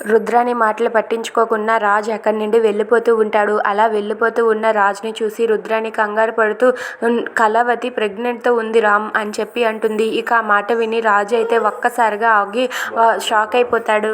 రుద్రాని మాటలు పట్టించుకోకుండా రాజ్ అక్కడి నుండి వెళ్ళిపోతూ ఉంటాడు. అలా వెళ్ళిపోతూ ఉన్న రాజ్ని చూసి రుద్రాని కంగారు పడుతూ "ఉన్, కళావతి ప్రెగ్నెంట్తో ఉంది రామ్ అని చెప్పి అంటుంది. ఇక ఆ మాట విని రాజు అయితే ఒక్కసారిగా ఆగి షాక్ అయిపోతాడు.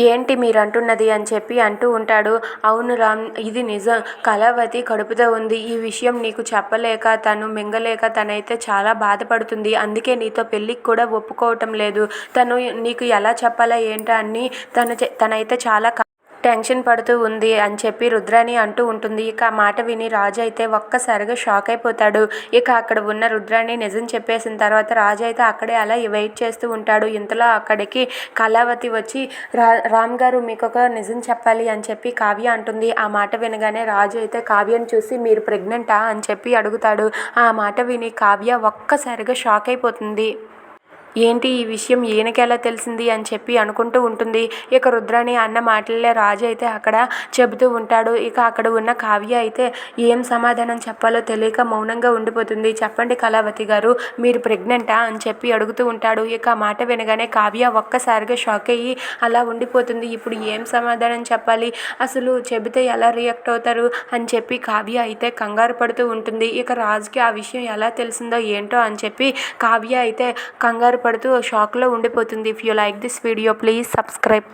ఏంటి మీరు అంటున్నది అని చెప్పి అంటూ ఉంటాడు. అవును రామ్ ఇది నిజం. కళావతి కడుపుతో ఉంది. ఈ విషయం నీకు చెప్పలేక తను మింగలేక తనైతే చాలా బాధపడుతుంది. అందుకే నీతో పెళ్ళికి కూడా ఒప్పుకోవటం లేదు. తను నీకు ఎలా చెప్పాలా ఏంటా అని తను తనైతే చాలా క- టెన్షన్ పడుతూ ఉంది అని చెప్పి రుద్రాణి అంటూ ఉంటుంది. ఇక ఆ మాట విని రాజు అయితే ఒక్కసారిగా షాక్ అయిపోతాడు. ఇక అక్కడ ఉన్న రుద్రాణి నిజం చెప్పేసిన తర్వాత రాజు అయితే అక్కడే అలా వెయిట్ చేస్తూ ఉంటాడు. ఇంతలో అక్కడికి కళావతి వచ్చి రా రామ్ గారు మీకు ఒక నిజం చెప్పాలి అని చెప్పి కావ్య అంటుంది. ఆ మాట వినగానే రాజు అయితే కావ్యను చూసి మీరు ప్రెగ్నెంటా? అని చెప్పి అడుగుతాడు. ఆ మాట విని కావ్య ఒక్కసారిగా షాక్ అయిపోతుంది. ఏంటి ఈ విషయం? ఈయనకి ఎలా తెలిసింది? అని చెప్పి అనుకుంటూ ఉంటుంది. ఇక రుద్రాణి అన్న మాటలే రాజు అయితే అక్కడ చెబుతూ ఉంటాడు. ఇక అక్కడ ఉన్న కావ్య అయితే ఏం సమాధానం చెప్పాలో తెలియక మౌనంగా ఉండిపోతుంది. చెప్పండి కళావతి గారు మీరు ప్రెగ్నెంటా? అని చెప్పి అడుగుతూ ఉంటాడు. ఇక ఆ మాట వినగానే కావ్య ఒక్కసారిగా షాక్ అయ్యి అలా ఉండిపోతుంది. ఇప్పుడు ఏం సమాధానం చెప్పాలి? అసలు చెబితే ఎలా రియాక్ట్ అవుతారు? అని చెప్పి కావ్య అయితే కంగారు పడుతూ ఉంటుంది. ఇక రాజుకి ఆ విషయం ఎలా తెలిసిందో ఏంటో అని చెప్పి కావ్య అయితే కంగారు పడుతూ షాక్లో ఉండిపోతుంది. If you like this video please subscribe